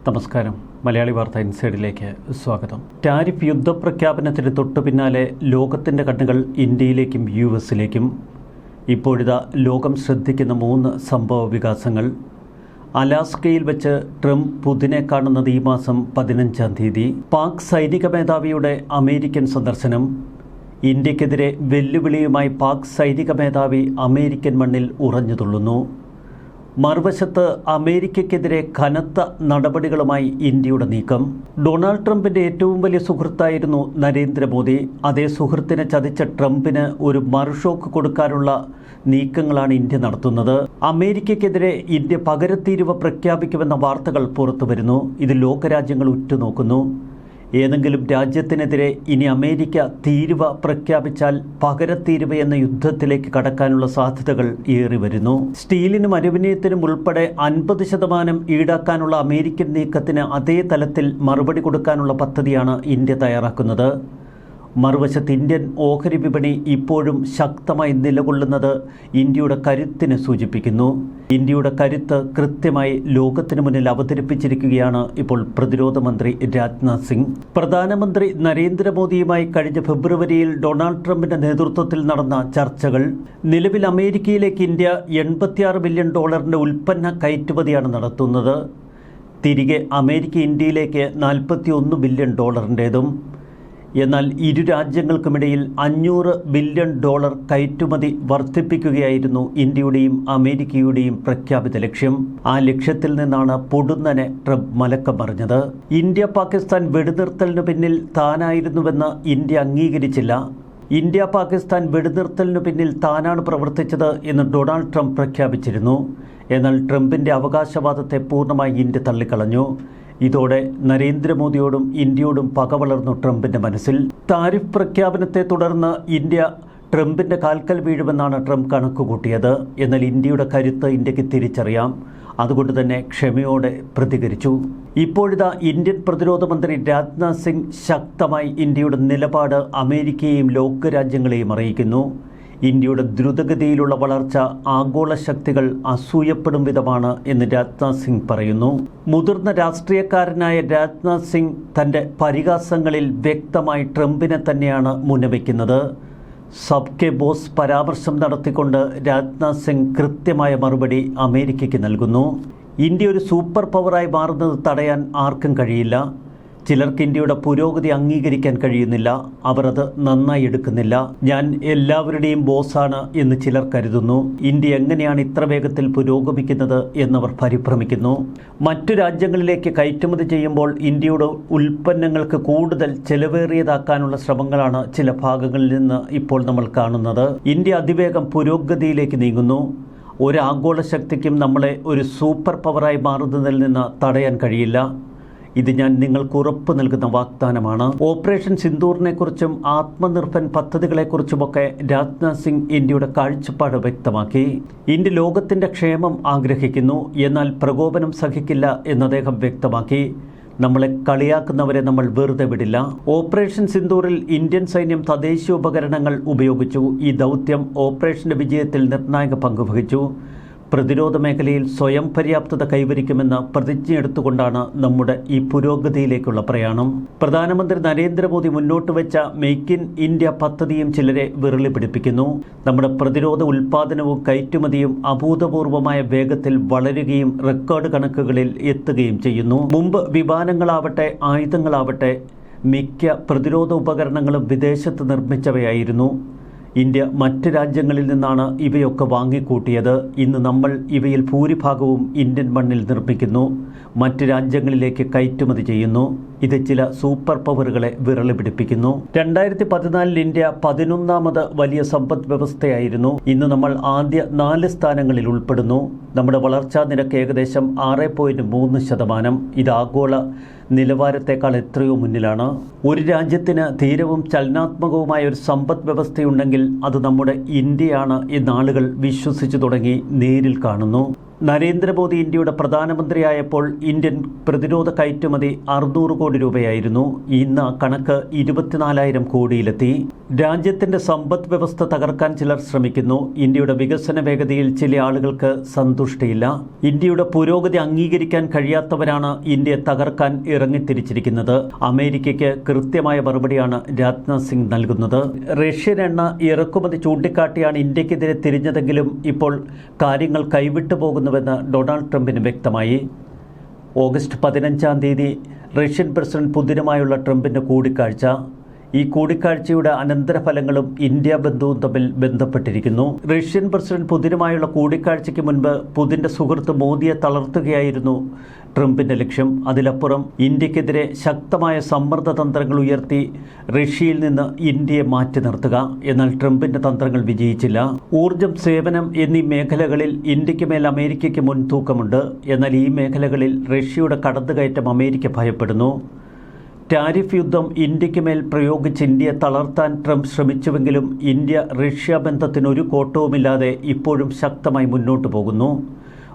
നമസ്കാരം. മലയാളി വാർത്ത ഇൻസൈഡിലേക്ക് സ്വാഗതം. ടാരിഫ് യുദ്ധപ്രഖ്യാപനത്തിന് തൊട്ടു പിന്നാലെ ലോകത്തിന്റെ കണ്ണുകൾ ഇന്ത്യയിലേക്കും യു എസിലേക്കും ഇപ്പോഴിതാ ലോകം ശ്രദ്ധിക്കുന്ന മൂന്ന് സംഭവ വികാസങ്ങൾ. അലാസ്കയിൽ വെച്ച് ട്രംപ് പുതിനെ കാണുന്നത് ഈ മാസം പതിനഞ്ചാം തീയതി. പാക് സൈനിക മേധാവിയുടെ അമേരിക്കൻ സന്ദർശനം. ഇന്ത്യക്കെതിരെ വെല്ലുവിളിയുമായി പാക് സൈനിക മേധാവി അമേരിക്കൻ മണ്ണിൽ ഉറഞ്ഞുതുള്ളുന്നു. മറുവശത്ത് അമേരിക്കയ്ക്കെതിരെ കനത്ത നടപടികളുമായി ഇന്ത്യയുടെ നീക്കം. ഡൊണാൾഡ് ട്രംപിന്റെ ഏറ്റവും വലിയ സുഹൃത്തായിരുന്നു നരേന്ദ്രമോദി. അതേ സുഹൃത്തിനെ ചതിച്ച ട്രംപിന് ഒരു മറുഷോക്ക് കൊടുക്കാനുള്ള നീക്കങ്ങളാണ് ഇന്ത്യ നടത്തുന്നത്. അമേരിക്കയ്ക്കെതിരെ ഇന്ത്യ പകരത്തീരുവ പ്രഖ്യാപിക്കുമെന്ന വാർത്തകൾ പുറത്തുവരുന്നു. ഇത് ലോകരാജ്യങ്ങൾ ഉറ്റുനോക്കുന്നു. ഏതെങ്കിലും രാജ്യത്തിനെതിരെ ഇനി അമേരിക്ക തീരുവ പ്രഖ്യാപിച്ചാൽ പകരത്തീരുവ എന്ന യുദ്ധത്തിലേക്ക് കടക്കാനുള്ള സാധ്യതകൾ ഏറി വരുന്നു. സ്റ്റീലിനും അലുമിനിയത്തിനും ഉൾപ്പെടെ അൻപത് ശതമാനം ഈടാക്കാനുള്ള അമേരിക്കൻ നീക്കത്തിന് അതേ തലത്തിൽ മറുപടി കൊടുക്കാനുള്ള പദ്ധതിയാണ് ഇന്ത്യ തയ്യാറാക്കുന്നത്. മറുവശത്ത് ഇന്ത്യൻ ഓഹരി വിപണി ഇപ്പോഴും ശക്തമായി നിലകൊള്ളുന്നത് ഇന്ത്യയുടെ കരുത്തിനെ സൂചിപ്പിക്കുന്നു. ഇന്ത്യയുടെ കരുത്ത് കൃത്യമായി ലോകത്തിന് മുന്നിൽ അവതരിപ്പിച്ചിരിക്കുകയാണ് ഇപ്പോൾ പ്രതിരോധ മന്ത്രി രാജ്നാഥ് സിംഗ്. പ്രധാനമന്ത്രി നരേന്ദ്രമോദിയുമായി കഴിഞ്ഞ ഫെബ്രുവരിയിൽ ഡൊണാൾഡ് ട്രംപിന്റെ നേതൃത്വത്തിൽ നടന്ന ചർച്ചകൾ നിലവിൽ അമേരിക്കയിലേക്ക് ഇന്ത്യ എൺപത്തിയാറ് ബില്യൺ ഡോളറിന്റെ ഉൽപ്പന്ന കയറ്റുമതിയാണ് നടത്തുന്നത്. തിരികെ അമേരിക്ക ഇന്ത്യയിലേക്ക് നാൽപ്പത്തി ഒന്ന് ബില്യൺ ഡോളറിന്റേതും എന്നാൽ ഇരു രാജ്യങ്ങൾക്കുമിടയിൽ അഞ്ഞൂറ് ബില്യൺ ഡോളർ കയറ്റുമതി വർദ്ധിപ്പിക്കുകയായിരുന്നു ഇന്ത്യയുടെയും അമേരിക്കയുടെയും പ്രഖ്യാപിത ലക്ഷ്യം. ആ ലക്ഷ്യത്തിൽ നിന്നാണ് പൊടുന്നനെ ട്രംപ് മലക്കം പറഞ്ഞത് ഇന്ത്യ പാകിസ്ഥാൻ വെടിനിർത്തലിന് പിന്നിൽ താനായിരുന്നുവെന്ന് ഇന്ത്യ അംഗീകരിച്ചില്ല. ഇന്ത്യ പാകിസ്ഥാൻ വെടിനിർത്തലിനു പിന്നിൽ താനാണ് പ്രവർത്തിച്ചത് എന്ന് ഡൊണാൾഡ് ട്രംപ് പ്രഖ്യാപിച്ചിരുന്നു. എന്നാൽ ട്രംപിന്റെ അവകാശവാദത്തെ പൂർണമായി ഇന്ത്യ തള്ളിക്കളഞ്ഞു. ഇതോടെ നരേന്ദ്രമോദിയോടും ഇന്ത്യയോടും പക വളർന്നു ട്രംപിന്റെ മനസ്സിൽ. താരിഫ് പ്രഖ്യാപനത്തെ തുടർന്ന് ഇന്ത്യ ട്രംപിന്റെ കാൽക്കൽ വീഴുമെന്നാണ് ട്രംപ് കണക്കുകൂട്ടിയത്. എന്നാൽ ഇന്ത്യയുടെ കരുത്ത് ഇന്ത്യയ്ക്ക് തിരിച്ചറിയാം. അതുകൊണ്ട് തന്നെ ക്ഷമയോടെ പ്രതികരിച്ചു. ഇപ്പോഴിതാ ഇന്ത്യൻ പ്രതിരോധ മന്ത്രി രാജ്നാഥ് സിംഗ് ശക്തമായി ഇന്ത്യയുടെ നിലപാട് അമേരിക്കയെയും ലോകരാജ്യങ്ങളെയും അറിയിക്കുന്നു. ഇന്ത്യയുടെ ദ്രുതഗതിയിലുള്ള വളർച്ച ആഗോള ശക്തികൾ അസൂയപ്പെടും വിധമാണ് എന്ന് രാജ്നാഥ് സിംഗ് പറയുന്നു. മുതിർന്ന രാഷ്ട്രീയക്കാരനായ രാജ്നാഥ് സിംഗ് തന്റെ പരിഹാസങ്ങളിൽ വ്യക്തമായി ട്രംപിനെ തന്നെയാണ് മുന്നവയ്ക്കുന്നത്. സബ്കെ ബോസ് പരാമർശം നടത്തിക്കൊണ്ട് രാജ്നാഥ് സിംഗ് കൃത്യമായ മറുപടി അമേരിക്കയ്ക്ക് നൽകുന്നു. ഇന്ത്യ ഒരു സൂപ്പർ പവറായി മാറുന്നത് തടയാൻ ആർക്കും കഴിയില്ല. ചിലർക്ക് ഇന്ത്യയുടെ പുരോഗതി അംഗീകരിക്കാൻ കഴിയുന്നില്ല. അവർ അത് നന്നായി എടുക്കുന്നില്ല. ഞാൻ എല്ലാവരുടെയും ബോസാണ് എന്ന് ചിലർ കരുതുന്നു. ഇന്ത്യ എങ്ങനെയാണ് ഇത്ര വേഗത്തിൽ പുരോഗമിക്കുന്നത് എന്നവർ പരിഭ്രമിക്കുന്നു. മറ്റു രാജ്യങ്ങളിലേക്ക് കയറ്റുമതി ചെയ്യുമ്പോൾ ഇന്ത്യയുടെ ഉൽപ്പന്നങ്ങൾക്ക് കൂടുതൽ ചെലവേറിയതാക്കാനുള്ള ശ്രമങ്ങളാണ് ചില ഭാഗങ്ങളിൽ നിന്ന് ഇപ്പോൾ നമ്മൾ കാണുന്നത്. ഇന്ത്യ അതിവേഗം പുരോഗതിയിലേക്ക് നീങ്ങുന്നു. ഒരു ആഗോള ശക്തിക്കും നമ്മളെ ഒരു സൂപ്പർ പവറായി മാറുന്നതിൽ നിന്ന് തടയാൻ കഴിയില്ല. ഇത് ഞാൻ നിങ്ങൾക്ക് ഉറപ്പ് നൽകുന്ന വാഗ്ദാനമാണ്. ഓപ്പറേഷൻ സിന്ദൂറിനെ കുറിച്ചും ആത്മനിർഭൻ പദ്ധതികളെക്കുറിച്ചുമൊക്കെ രാജ്നാഥ് സിംഗ് ഇന്ത്യയുടെ കാഴ്ചപ്പാട് വ്യക്തമാക്കി. ഇന്ത്യ ലോകത്തിന്റെ ക്ഷേമം ആഗ്രഹിക്കുന്നു എന്നാൽ പ്രകോപനം സഹിക്കില്ല എന്ന് അദ്ദേഹം വ്യക്തമാക്കി. നമ്മളെ കളിയാക്കുന്നവരെ നമ്മൾ വെറുതെ വിടില്ല. ഓപ്പറേഷൻ സിന്ദൂറിൽ ഇന്ത്യൻ സൈന്യം തദ്ദേശീയ ഉപകരണങ്ങൾ ഉപയോഗിച്ചു. ഈ ദൗത്യം ഓപ്പറേഷന്റെ വിജയത്തിൽ നിർണായക പങ്കുവഹിച്ചു പ്രതിരോധ മേഖലയിൽ സ്വയം പര്യാപ്തത കൈവരിക്കുമെന്ന് പ്രതിജ്ഞയെടുത്തുകൊണ്ടാണ് നമ്മുടെ ഈ പുരോഗതിയിലേക്കുള്ള പ്രയാണം. പ്രധാനമന്ത്രി നരേന്ദ്രമോദി മുന്നോട്ട് വെച്ച മെയ്ക്ക് ഇൻ ഇന്ത്യ പദ്ധതിയും ചിലരെ വിരളി പിടിപ്പിക്കുന്നു. നമ്മുടെ പ്രതിരോധ ഉൽപാദനവും കയറ്റുമതിയും അഭൂതപൂർവമായ വേഗത്തിൽ വളരുകയും റെക്കോർഡ് കണക്കുകളിൽ എത്തുകയും ചെയ്യുന്നു. മുമ്പ് വിമാനങ്ങളാവട്ടെ ആയുധങ്ങളാവട്ടെ മിക്ക പ്രതിരോധ ഉപകരണങ്ങളും വിദേശത്ത് നിർമ്മിച്ചവയായിരുന്നു. ഇന്ത്യ മറ്റ് രാജ്യങ്ങളിൽ നിന്നാണ് ഇവയൊക്കെ വാങ്ങിക്കൂട്ടിയത്. ഇന്ന് നമ്മൾ ഇവയിൽ ഭൂരിഭാഗവും ഇന്ത്യൻ മണ്ണിൽ നിർമ്മിക്കുന്നു. മറ്റ് രാജ്യങ്ങളിലേക്ക് കയറ്റുമതി ചെയ്യുന്നു. ഇത് ചില സൂപ്പർ പവറുകളെ വിരളി പിടിപ്പിക്കുന്നു. രണ്ടായിരത്തി പതിനാലിൽ ഇന്ത്യ പതിനൊന്നാമത് വലിയ സമ്പദ് വ്യവസ്ഥയായിരുന്നു. ഇന്ന് നമ്മൾ ആദ്യ നാല് സ്ഥാനങ്ങളിൽ ഉൾപ്പെടുന്നു. നമ്മുടെ വളർച്ചാ നിരക്ക് ഏകദേശം ആറ് പോയിന്റ് മൂന്ന് ശതമാനം. ഇത് ആഗോള നിലവാരത്തെക്കാൾ എത്രയോ മുന്നിലാണ്. ഒരു രാജ്യത്തിന് തീരവും ചലനാത്മകവുമായ ഒരു സമ്പദ് വ്യവസ്ഥയുണ്ടെങ്കിൽ അത് നമ്മുടെ ഇന്ത്യയാണ് എന്ന് ആളുകൾ വിശ്വസിച്ചു തുടങ്ങി നേരിൽ കാണുന്നു. നരേന്ദ്രമോദി ഇന്ത്യയുടെ പ്രധാനമന്ത്രിയായപ്പോൾ ഇന്ത്യൻ പ്രതിരോധ കയറ്റുമതി അറുന്നൂറ് കോടി രൂപയായിരുന്നു. ഇന്ന് കണക്ക് ഇരുപത്തിനാലായിരം കോടിയിലെത്തി. രാജ്യത്തിന്റെ സമ്പദ് വ്യവസ്ഥ തകർക്കാൻ ചിലർ ശ്രമിക്കുന്നു. ഇന്ത്യയുടെ വികസന വേഗതയിൽ ചില ആളുകൾക്ക് സന്തുഷ്ടിയില്ല. ഇന്ത്യയുടെ പുരോഗതി അംഗീകരിക്കാൻ കഴിയാത്തവരാണ് ഇന്ത്യയെ തകർക്കാൻ ഇറങ്ങിത്തിരിച്ചിരിക്കുന്നത്. അമേരിക്കയ്ക്ക് കൃത്യമായ മറുപടിയാണ് രാജ്നാഥ് സിംഗ് നൽകുന്നത്. റഷ്യൻ എണ്ണ ഇറക്കുമതി ചൂണ്ടിക്കാട്ടിയാണ് ഇന്ത്യക്കെതിരെ തിരിഞ്ഞതെങ്കിലും ഇപ്പോൾ കാര്യങ്ങൾ കൈവിട്ടു പോകുന്നുവെന്ന് ഡൊണാൾഡ് ട്രംപിന് വ്യക്തമായി. ഓഗസ്റ്റ് പതിനഞ്ചാം തീയതി റഷ്യൻ പ്രസിഡന്റ് പുതിനുമായുള്ള ട്രംപിന്റെ കൂടിക്കാഴ്ച ഈ കൂടിക്കാഴ്ചയുടെ അനന്തരഫലങ്ങളും ഇന്ത്യ ബന്ധവും തമ്മിൽ ബന്ധപ്പെട്ടിരിക്കുന്നു. റഷ്യൻ പ്രസിഡന്റ് പുതിനുമായുള്ള കൂടിക്കാഴ്ചയ്ക്ക് മുൻപ് പുതിന്റെ സുഹൃത്ത് മോദിയെ തളർത്തുകയായിരുന്നു ട്രംപിന്റെ ലക്ഷ്യം. അതിലപ്പുറം ഇന്ത്യക്കെതിരെ ശക്തമായ സമ്മർദ്ദ തന്ത്രങ്ങൾ ഉയർത്തി റഷ്യയിൽ നിന്ന് ഇന്ത്യയെ മാറ്റി നിർത്തുക. എന്നാൽ ട്രംപിന്റെ തന്ത്രങ്ങൾ വിജയിച്ചില്ല. ഊർജം സേവനം എന്നീ മേഖലകളിൽ ഇന്ത്യയ്ക്ക് മേൽ അമേരിക്കയ്ക്ക് മുൻതൂക്കമുണ്ട്. എന്നാൽ ഈ മേഖലകളിൽ റഷ്യയുടെ കടന്നുകയറ്റം അമേരിക്ക ഭയപ്പെടുന്നു. ടാരിഫ് യുദ്ധം ഇന്ത്യയ്ക്ക് മേൽ പ്രയോഗിച്ച് ഇന്ത്യയെ തളർത്താൻ ട്രംപ് ശ്രമിച്ചുവെങ്കിലും ഇന്ത്യ റഷ്യ ബന്ധത്തിന് ഒരു കോട്ടവുമില്ലാതെ ഇപ്പോഴും ശക്തമായി മുന്നോട്ടു പോകുന്നു.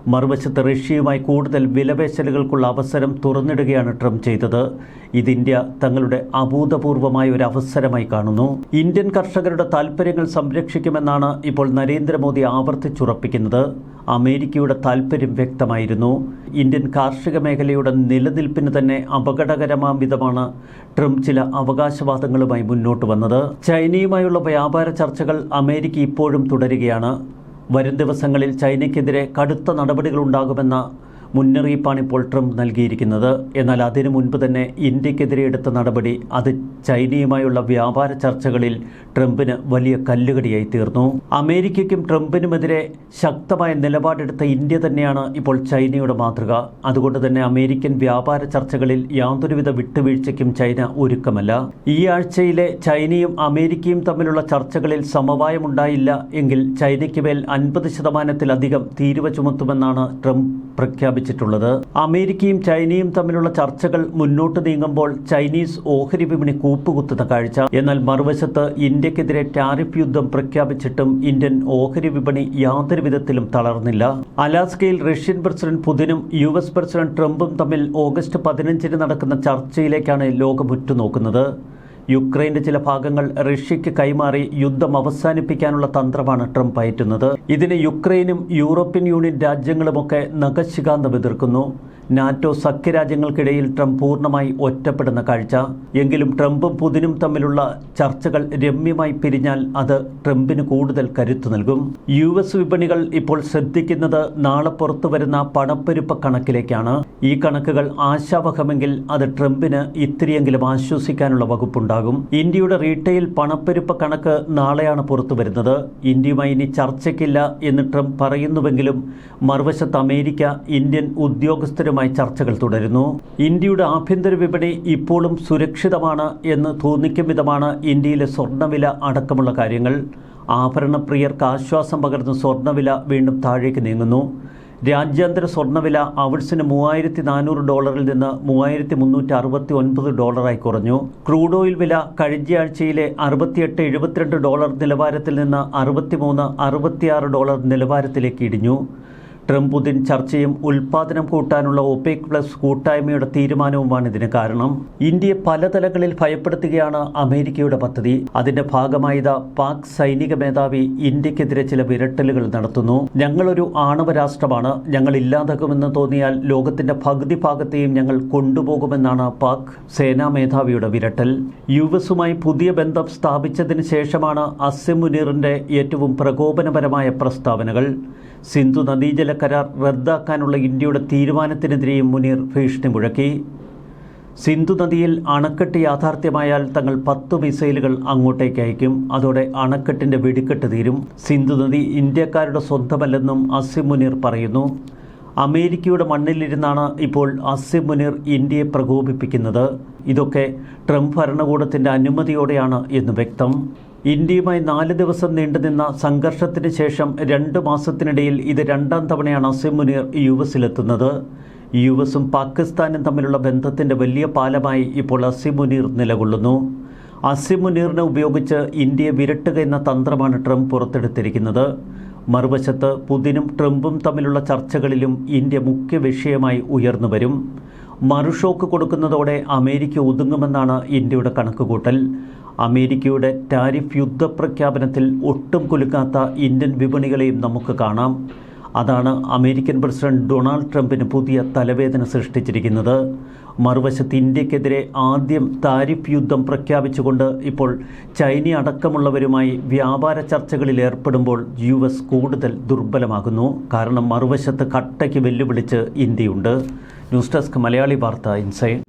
മറുവശത്ത് റഷ്യയുമായി കൂടുതൽ വിലപേശലുകൾക്കുള്ള അവസരം തുറന്നിടുകയാണ് ട്രംപ് ചെയ്തത്. ഇത് ഇന്ത്യ തങ്ങളുടെ അഭൂതപൂർവമായ ഒരു അവസരമായി കാണുന്നു. ഇന്ത്യൻ കർഷകരുടെ താൽപ്പര്യങ്ങൾ സംരക്ഷിക്കുമെന്നാണ് ഇപ്പോൾ നരേന്ദ്രമോദി ആവർത്തിച്ചുറപ്പിക്കുന്നത്. അമേരിക്കയുടെ താൽപ്പര്യം വ്യക്തമായിരുന്നു. ഇന്ത്യൻ കാർഷിക മേഖലയുടെ നിലനിൽപ്പിന് തന്നെ അപകടകരമാം വിധമാണ് ട്രംപ് ചില അവകാശവാദങ്ങളുമായി മുന്നോട്ട് വന്നത്. ചൈനയുമായുള്ള വ്യാപാര ചർച്ചകൾ അമേരിക്ക ഇപ്പോഴും തുടരുകയാണ്. വരും ദിവസങ്ങളിൽ ചൈനയ്ക്കെതിരെ കടുത്ത നടപടികളുണ്ടാകുമെന്ന മുന്നറിയിപ്പാണ് ഇപ്പോൾ ട്രംപ് നൽകിയിരിക്കുന്നത്. എന്നാൽ അതിനു മുൻപ് തന്നെ ഇന്ത്യക്കെതിരെ എടുത്ത നടപടി അത് ചൈനയുമായുള്ള വ്യാപാര ചർച്ചകളിൽ ട്രംപിന് വലിയ കല്ലുകടിയായി തീർന്നു. അമേരിക്കയ്ക്കും ട്രംപിനുമെതിരെ ശക്തമായ നിലപാടെടുത്ത ഇന്ത്യ തന്നെയാണ് ഇപ്പോൾ ചൈനയുടെ മാതൃക. അതുകൊണ്ട് തന്നെ അമേരിക്കൻ വ്യാപാര ചർച്ചകളിൽ യാതൊരുവിധ വിട്ടുവീഴ്ചയ്ക്കും ചൈന ഒരുക്കമല്ല. ഈ ആഴ്ചയിലെ ചൈനയും അമേരിക്കയും തമ്മിലുള്ള ചർച്ചകളിൽ സമവായമുണ്ടായില്ല എങ്കിൽ ചൈനയ്ക്ക് മേൽ അൻപത് ശതമാനത്തിലധികം തീരുവ ചുമത്തുമെന്നാണ് ട്രംപ് പ്രഖ്യാപിച്ചിട്ടുള്ളത് അമേരിക്കയും ചൈനയും തമ്മിലുള്ള ചർച്ചകൾ മുന്നോട്ട് നീങ്ങുമ്പോൾ ചൈനീസ് ഓഹരി വിപണി കൂപ്പുകുത്തുന്ന കാഴ്ച. എന്നാൽ മറുവശത്ത് ഇന്ത്യക്കെതിരെ ടാരിഫ് യുദ്ധം പ്രഖ്യാപിച്ചിട്ടും ഇന്ത്യൻ ഓഹരി വിപണി യാതൊരു വിധത്തിലും തളർന്നില്ല. അലാസ്കയിൽ റഷ്യൻ പ്രസിഡന്റ് പുതിനും യു എസ് പ്രസിഡന്റ് ട്രംപും തമ്മിൽ ഓഗസ്റ്റ് പതിനഞ്ചിന് നടക്കുന്ന ചർച്ചയിലേക്കാണ് ലോകം ഉറ്റുനോക്കുന്നത്. യുക്രൈന്റെ ചില ഭാഗങ്ങൾ റഷ്യയ്ക്ക് കൈമാറി യുദ്ധം അവസാനിപ്പിക്കാനുള്ള തന്ത്രമാണ് ട്രംപ് പയറ്റുന്നത് ഇതിന് യുക്രൈനും യൂറോപ്യൻ യൂണിയൻ രാജ്യങ്ങളുമൊക്കെ നഖശികാന്തം എതിർക്കുന്നു. നാറ്റോ സഖ്യരാജ്യങ്ങൾക്കിടയിൽ ട്രംപ് പൂർണമായി ഒറ്റപ്പെടുന്ന കാഴ്ച. എങ്കിലും ട്രംപും പുതിനും തമ്മിലുള്ള ചർച്ചകൾ രമ്യമായി പിരിഞ്ഞാൽ അത് ട്രംപിന് കൂടുതൽ കരുത്തു നൽകും. യു എസ് വിപണികൾ ഇപ്പോൾ ശ്രദ്ധിക്കുന്നത് നാളെ പുറത്തു വരുന്ന പണപ്പെരുപ്പ കണക്കിലേക്കാണ്. ഈ കണക്കുകൾ ആശാവഹമെങ്കിൽ അത് ട്രംപിന് ഇത്തിരിയെങ്കിലും ആശ്വസിക്കാനുള്ള വകുപ്പുണ്ടാകും. ഇന്ത്യയുടെ റീറ്റെയിൽ പണപ്പെരുപ്പ കണക്ക് നാളെയാണ് പുറത്തു വരുന്നത്. ഇന്ത്യയുമായി ഇനി ചർച്ചയ്ക്കില്ല എന്ന് ട്രംപ് പറയുന്നുവെങ്കിലും മറുവശത്ത് അമേരിക്ക ഇന്ത്യൻ ഉദ്യോഗസ്ഥരുമായി ചർച്ചകൾ തുടരുന്നു. ഇന്ത്യയുടെ ആഭ്യന്തര വിപണി ഇപ്പോഴും സുരക്ഷിതമാണ് എന്ന് തോന്നിക്കും വിധമാണ് ഇന്ത്യയിലെ സ്വർണവില അടക്കമുള്ള കാര്യങ്ങൾ. ആഭരണപ്രിയർക്ക് ആശ്വാസം പകർന്ന് സ്വർണവില വീണ്ടും താഴേക്ക് നീങ്ങുന്നു. രാജ്യാന്തര സ്വർണവില അവിഴ്സിന് മൂവായിരത്തി നാനൂറ് ഡോളറിൽ നിന്ന് മൂവായിരത്തി മുന്നൂറ്റി അറുപത്തി ഒൻപത് ഡോളറായി കുറഞ്ഞു. ക്രൂഡ് ഓയിൽ വില കഴിഞ്ഞയാഴ്ചയിലെ അറുപത്തിയെട്ട് എഴുപത്തിരണ്ട് ഡോളർ നിലവാരത്തിൽ നിന്ന് അറുപത്തിമൂന്ന് അറുപത്തിയാറ് ഡോളർ നിലവാരത്തിലേക്ക് ഇടിഞ്ഞു. ട്രംപ് പുതിൻ ചർച്ചയും ഉൽപാദനം കൂട്ടാനുള്ള ഒപെക് പ്ലസ് കൂട്ടായ്മയുടെ തീരുമാനവുമാണ് ഇതിന് കാരണം. ഇന്ത്യയെ പല തലങ്ങളിൽ ഭയപ്പെടുത്തുകയാണ് അമേരിക്കയുടെ പദ്ധതി. അതിന്റെ ഭാഗമായി പാക് സൈനിക മേധാവി ഇന്ത്യക്കെതിരെ ചില വിരട്ടലുകൾ നടത്തുന്നു. ഞങ്ങളൊരു ആണവ രാഷ്ട്രമാണ്. ഞങ്ങൾ ഇല്ലാതാക്കുമെന്ന് തോന്നിയാൽ ലോകത്തിന്റെ പകുതി ഭാഗത്തെയും ഞങ്ങൾ കൊണ്ടുപോകുമെന്നാണ് പാക് സേനാ മേധാവിയുടെ വിരട്ടൽ. യു എസുമായി പുതിയ ബന്ധം സ്ഥാപിച്ചതിന് ശേഷമാണ് അസിം മുനീറിന്റെ ഏറ്റവും പ്രകോപനപരമായ പ്രസ്താവനകൾ. സിന്ധു നദീജല കരാർ റദ്ദാക്കാനുള്ള ഇന്ത്യയുടെ തീരുമാനത്തിനെതിരെയും മുനീർ ഭീഷണി മുഴക്കി. സിന്ധു നദിയിൽ അണക്കെട്ട് യാഥാർത്ഥ്യമായാൽ തങ്ങൾ പത്ത് മിസൈലുകൾ അങ്ങോട്ടേക്ക് അയക്കും. അതോടെ അണക്കെട്ടിന്റെ വെടിക്കെട്ട് തീരും. സിന്ധു നദി ഇന്ത്യക്കാരുടെ സ്വന്തമല്ലെന്നും അസിം മുനീർ പറയുന്നു. അമേരിക്കയുടെ മണ്ണിലിരുന്നാണ് ഇപ്പോൾ അസിം മുനീർ ഇന്ത്യയെ പ്രകോപിപ്പിക്കുന്നത്. ഇതൊക്കെ ട്രംപ് ഭരണകൂടത്തിന്റെ അനുമതിയോടെയാണ് എന്ന് വ്യക്തം. ഇന്ത്യയുമായി നാല് ദിവസം നീണ്ടുനിന്ന സംഘർഷത്തിന് ശേഷം രണ്ട് മാസത്തിനിടയിൽ ഇത് രണ്ടാം തവണയാണ് അസിം മുനീർ യു എസിലെത്തുന്നത്. യു എസും പാകിസ്ഥാനും തമ്മിലുള്ള ബന്ധത്തിന്റെ വലിയ പാലമായി ഇപ്പോൾ അസിം മുനീർ നിലകൊള്ളുന്നു. അസിം മുനീറിനെ ഉപയോഗിച്ച് ഇന്ത്യയെ വിരട്ടുക എന്ന തന്ത്രമാണ് ട്രംപ് പുറത്തെടുത്തിരിക്കുന്നത്. മറുവശത്ത് പുതിനും ട്രംപും തമ്മിലുള്ള ചർച്ചകളിലും ഇന്ത്യ മുഖ്യ വിഷയമായി ഉയർന്നു വരും. മറുഷോക്ക് കൊടുക്കുന്നതോടെ അമേരിക്ക ഒതുങ്ങുമെന്നാണ് ഇന്ത്യയുടെ കണക്കുകൂട്ടൽ. അമേരിക്കയുടെ ടാരിഫ് യുദ്ധപ്രഖ്യാപനത്തിൽ ഒട്ടും കുലുക്കാത്ത ഇന്ത്യൻ വിപണികളെയും നമുക്ക് കാണാം. അതാണ് അമേരിക്കൻ പ്രസിഡന്റ് ഡൊണാൾഡ് ട്രംപിന് പുതിയ തലവേദന സൃഷ്ടിച്ചിരിക്കുന്നത്. മറുവശത്ത് ഇന്ത്യക്കെതിരെ ആദ്യം താരിഫ് യുദ്ധം പ്രഖ്യാപിച്ചുകൊണ്ട് ഇപ്പോൾ ചൈന അടക്കമുള്ളവരുമായി വ്യാപാര ചർച്ചകളിൽ ഏർപ്പെടുമ്പോൾ യു എസ് കൂടുതൽ ദുർബലമാകുന്നു. കാരണം മറുവശത്ത് കട്ടയ്ക്ക് വെല്ലുവിളിച്ച് ഇന്ത്യയുണ്ട്. ന്യൂസ് ഡെസ്ക് മലയാളി വാർത്ത ഇൻസൈഡ്.